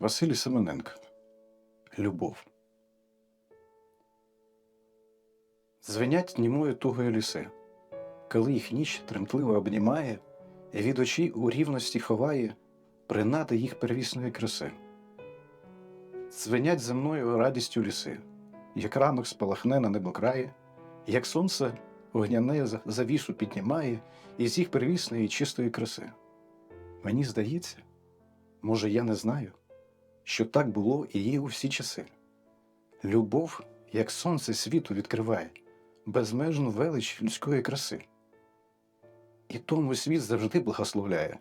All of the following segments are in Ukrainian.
Василій Семененко. Любов. Звенять німою тугою ліси, коли їх ніч тремтливо обнімає, і від очей у рівності ховає принади їх первісної краси. Звенять земною радістю ліси, як ранок спалахне на небокраї, як сонце вогняне за- завісу піднімає із їх первісної чистої краси. Мені здається, може, я не знаю, що так було і є у всі часи. Любов, як сонце світу відкриває, безмежну велич людської краси. І тому світ завжди благословляє,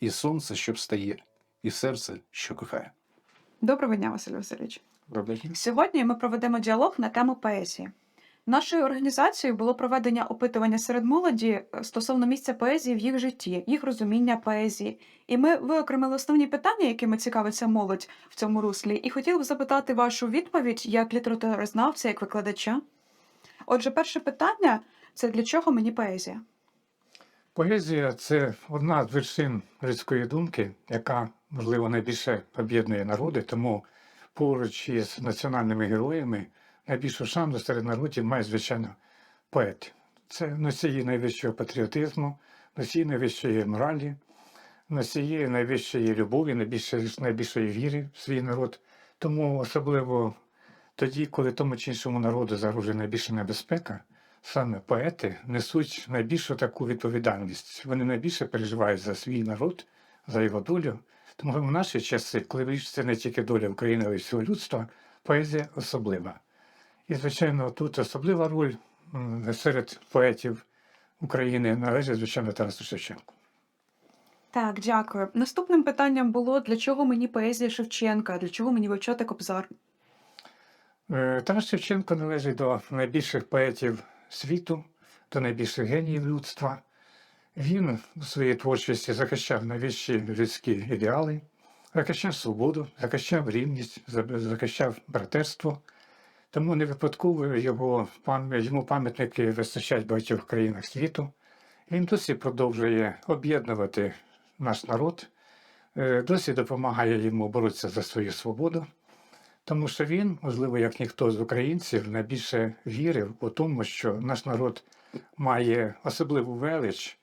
і сонце, що встає, і серце, що кохає. Доброго дня, Василь Васильович. Добре. Сьогодні ми проведемо діалог на тему поезії. Нашою організацією було проведення опитування серед молоді е, стосовно місця поезії в їх житті, їх розуміння поезії. І ми виокремили основні питання, якими цікавиться молодь в цьому руслі, і хотіли б запитати вашу відповідь як літературознавця, як викладача. Отже, перше питання це для чого мені поезія? Поезія це одна з вершин людської думки, яка, можливо, найбільше об'єднує народи, тому поруч із національними героями найбільшу шану серед народів має, звичайно, поет. Це носії найвищого патріотизму, носії найвищої моралі, носії найвищої любові, найбільшої, найбільшої віри в свій народ. Тому особливо тоді, коли тому чи іншому народу загрожує найбільша небезпека, саме поети несуть найбільшу таку відповідальність. Вони найбільше переживають за свій народ, за його долю. Тому в наші часи, коли вирішується не тільки доля України, але й всього людства, поезія особлива. І, звичайно, тут особлива роль серед поетів України належить, звичайно, Тарасу Шевченку. Так, дякую. Наступним питанням було для чого мені поезія Шевченка, для чого мені вивчати Кобзар? Е, Тарас Шевченко належить до найбільших поетів світу, до найбільших геніїв людства. Він у своїй творчості захищав найвищі людські ідеали, захищав свободу, захищав рівність, захищав братерство. Тому не випадково його йому пам'ятники вистачають в багатьох країнах світу. Він досі продовжує об'єднувати наш народ, е, досі допомагає йому боротися за свою свободу. Тому що він, можливо, як ніхто з українців, найбільше вірив у тому, що наш народ має особливу велич,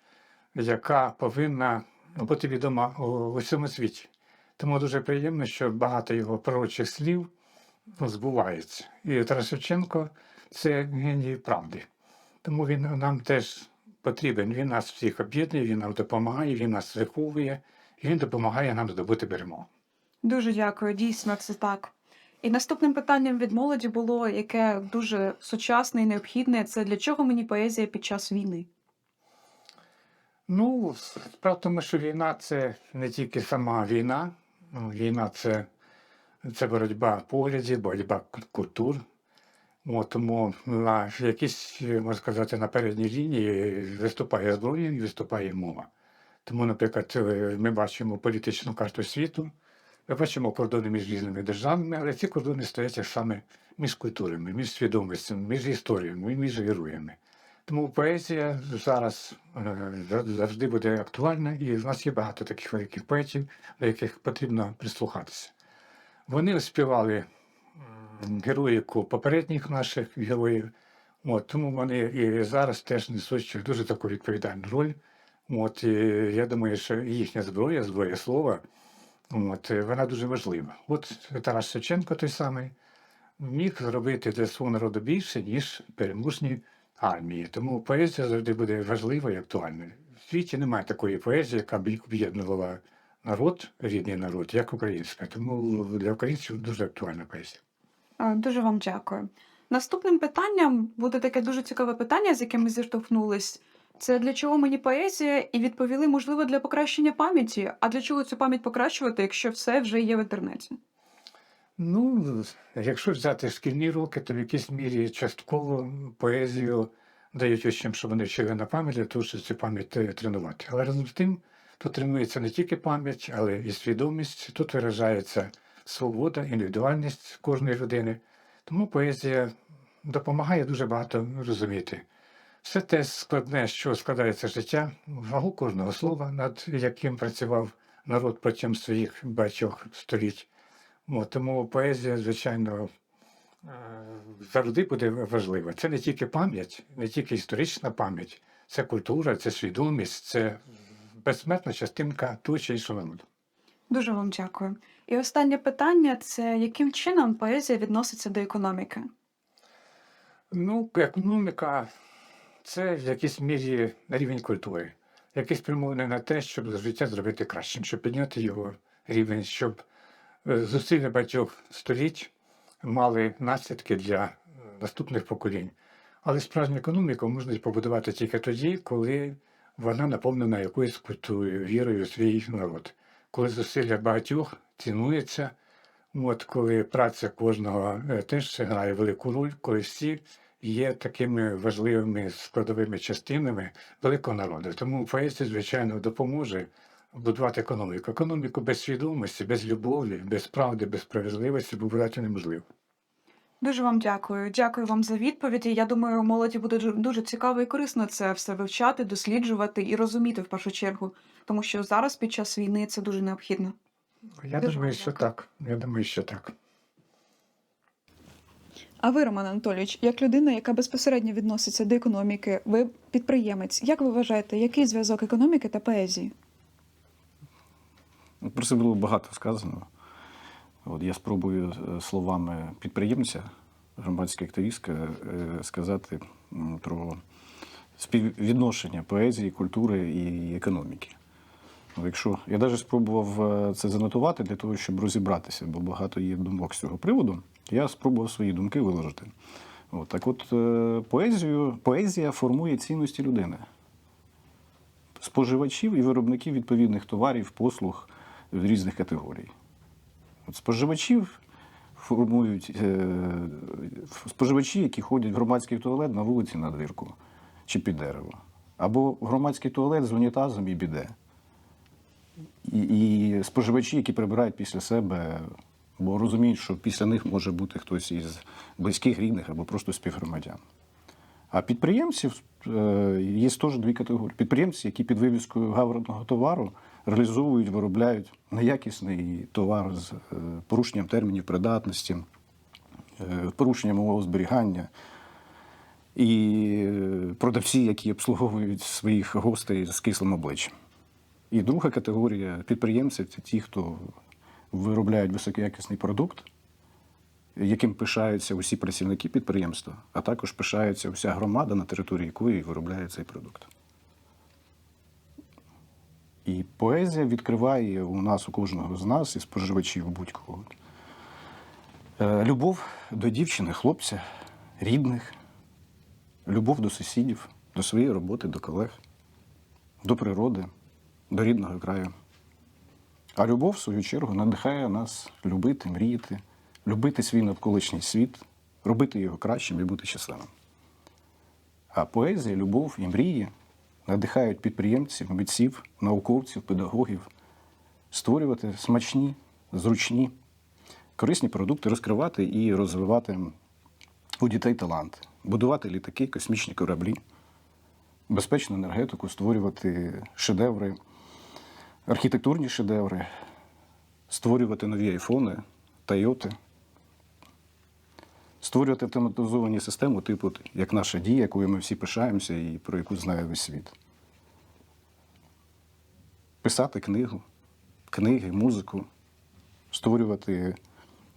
яка повинна бути відома у усьому світі. Тому дуже приємно, що багато його пророчих слів збувається. І Тарас Шевченко це геній правди. Тому він нам теж потрібен. Він нас всіх об'єднує, він нам допомагає, він нас виховує, і він допомагає нам здобути перемогу. Дуже дякую, дійсно, це так. І наступним питанням від молоді було, яке дуже сучасне і необхідне, це для чого мені поезія під час війни? Ну, тому, що війна це не тільки сама війна. Війна це, це боротьба поглядів, боротьба культур. От, тому на якійсь, можна сказати, на передній лінії виступає зброя і виступає мова. Тому, наприклад, е, ми бачимо політичну карту світу, ми бачимо кордони між різними державами, але ці кордони стоять саме між культурами, між свідомістю, між історіями, між героями. Тому поезія зараз е, завжди буде актуальна, і в нас є багато таких великих поетів, до яких потрібно прислухатися. Вони оспівали м, героїку попередніх наших героїв, от, тому вони і зараз теж несуть дуже таку відповідальну роль. От, і я думаю, що їхня зброя, зброя слова, от, вона дуже важлива. От Тарас Шевченко той самий міг зробити для свого народу більше, ніж переможні армії. Тому поезія завжди буде важливою і актуальною. В світі немає такої поезії, яка б об'єднувала народ, рідний народ, як українська. Тому для українців дуже актуальна поезія. Дуже вам дякую. Наступним питанням буде таке дуже цікаве питання, з яким ми зіштовхнулись. Це для чого мені поезія? І відповіли, можливо, для покращення пам'яті. А для чого цю пам'ять покращувати, якщо все вже є в інтернеті? Ну, якщо взяти шкільні роки, то в якійсь мірі частково поезію дають учням, щоб вони вчили на пам'ять, для того, щоб цю пам'ять е, тренувати. Але разом з тим, тут тренується не тільки пам'ять, але і свідомість. Тут виражається свобода, індивідуальність кожної людини. Тому поезія допомагає дуже багато розуміти. Все те складне, що складається життя, вагу кожного слова, над яким працював народ протягом своїх багатьох століть. От, тому поезія, звичайно, е, завжди буде важлива. Це не тільки пам'ять, не тільки історична пам'ять, це культура, це свідомість, це безсмертна частинка чи іншого народу. Дуже вам дякую. І останнє питання це яким чином поезія відноситься до економіки? Ну, економіка це в якійсь мірі рівень культури, який спрямований на те, щоб життя зробити кращим, щоб підняти його рівень, щоб е, зусилля багатьох століть мали наслідки для е, наступних поколінь. Але справжню економіку можна побудувати тільки тоді, коли вона наповнена якоюсь культурою, вірою у свій народ, коли зусилля багатьох цінується. От коли праця кожного е, теж грає велику роль, коли всі є такими важливими складовими частинами великого народу. Тому поезія, звичайно, допоможе будувати економіку. Економіку без свідомості, без любові, без правди, без справедливості будувати неможливо. Дуже вам дякую. Дякую вам за відповіді. Я думаю, молоді буде дуже- цікаво і корисно це все вивчати, досліджувати і розуміти в першу чергу, тому що зараз під час війни це дуже необхідно. Я Дуже думаю, що так. Я думаю, що так. А ви, Роман Анатолійович, як людина, яка безпосередньо відноситься до економіки, ви підприємець. Як ви вважаєте, який зв'язок економіки та поезії? Ну, Про це було багато сказано. От я спробую е, словами підприємця, громадська активістка, е, сказати про співвідношення поезії, культури і економіки. Ну, Якщо я навіть спробував е, це занотувати для того, щоб розібратися, бо багато є думок з цього приводу, я спробував свої думки виложити. От, так от, поезію, поезія формує цінності людини споживачів і виробників відповідних товарів, послуг в різних категорій. Споживачів формують е, споживачі, які ходять в громадський туалет на вулиці на двірку чи під дерево. Або в громадський туалет з унітазом і біде. І, і споживачі, які прибирають після себе, бо розуміють, що після них може бути хтось із близьких, рідних або просто співгромадян. А підприємців е, є теж дві категорії. Підприємці, які під вивіскою гаварного товару реалізовують, виробляють неякісний товар з е, порушенням термінів придатності, е, порушенням умов зберігання. І е, продавці, які обслуговують своїх гостей з кислим обличчям. І друга категорія підприємців це ті, хто виробляють високоякісний продукт, яким пишаються усі працівники підприємства, а також пишається вся громада, на території якої виробляє цей продукт. І поезія відкриває у нас, у кожного з нас, і споживачів будь-кого. е, Любов до дівчини, хлопця, рідних, любов до сусідів, до своєї роботи, до колег, до природи, до рідного краю. А любов, в свою чергу, надихає нас любити, мріяти, любити свій навколишній світ, робити його кращим і бути щасливим. А поезія, любов і мрії надихають підприємців, митців, науковців, педагогів створювати смачні, зручні, корисні продукти, розкривати і розвивати у дітей талант, будувати літаки, космічні кораблі, безпечну енергетику, створювати шедеври, архітектурні шедеври, створювати нові айфони, Тойоти, створювати автоматизовані системи, типу, як наша дія, якою ми всі пишаємося і про яку знає весь світ. Писати книгу, книги, музику, створювати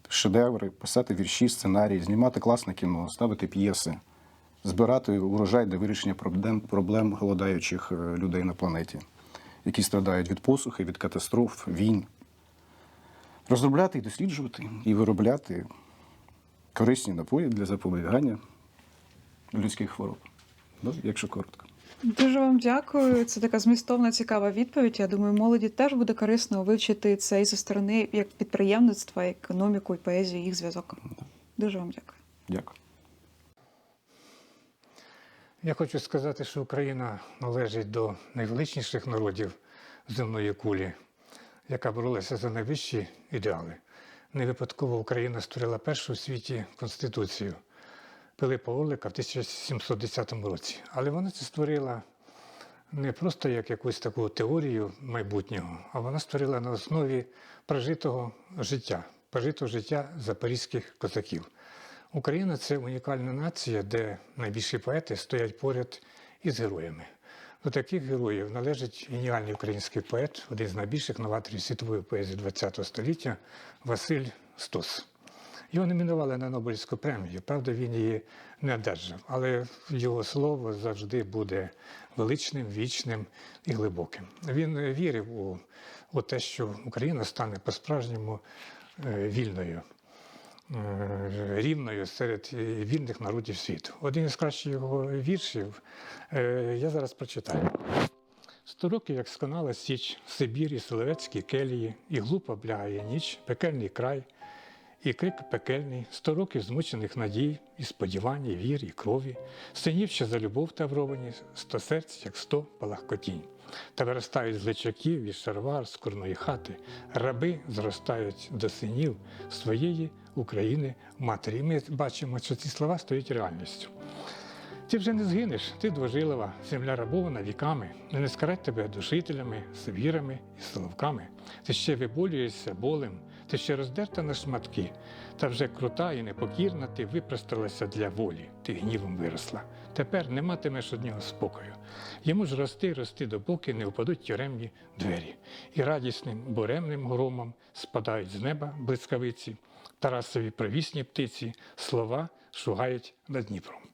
шедеври, писати вірші, сценарії, знімати класне кіно, ставити п'єси, збирати урожай для вирішення проблем, проблем голодаючих е, людей на планеті, які страдають від посухи, від катастроф, війн. Розробляти і досліджувати, і виробляти корисні напої для запобігання людських хвороб. Ну, якщо коротко. Дуже вам дякую. Це така змістовна, цікава відповідь. Я думаю, молоді теж буде корисно вивчити це і зі сторони як підприємництва, економіку і поезію, їх зв'язок. Дуже вам дякую. Дякую. Я хочу сказати, що Україна належить до найвеличніших народів земної кулі, яка боролася за найвищі ідеали. Не випадково Україна створила першу у світі конституцію Пилипа Орлика в 1710 році. Але вона це створила не просто як якусь таку теорію майбутнього, а вона створила на основі прожитого життя. пожито життя запорізьких козаків. Україна це унікальна нація, де найбільші поети стоять поряд із героями. До таких героїв належить геніальний український поет, один з найбільших новаторів світової поезії ХХ століття Василь Стос. Його номінували на Нобелівську премію. Правда, він її не одержав, але його слово завжди буде величним, вічним і глибоким. Він вірив у, у те, що Україна стане по-справжньому е, вільною, рівною серед е, вільних народів світу. Один із кращих його віршів е, я зараз прочитаю. Сто років, як сконала січ, Сибір і Соловецькі келії, і глупо блягає ніч, пекельний край, і крик пекельний, сто років змучених надій, і сподівань, і вір, і крові, синів, що за любов тавровані, сто серць, як сто палахкотінь. Та виростають з личаків і шарвар з курної хати, раби зростають до синів своєї України матері. Ми бачимо, що ці слова стають реальністю. Ти вже не згинеш, ти двожилова, земля рабована віками, не скарать тебе душителями, сивірами і соловками. Ти ще виболюєшся болем, ти ще роздерта на шматки, та вже крута і непокірна, ти випросталася для волі, ти гнівом виросла. Тепер не матимеш одного спокою. Йому ж рости, рости, допоки не впадуть тюремні двері. І радісним буремним громом спадають з неба блискавиці, Тарасові провісні птиці, слова шугають над Дніпром.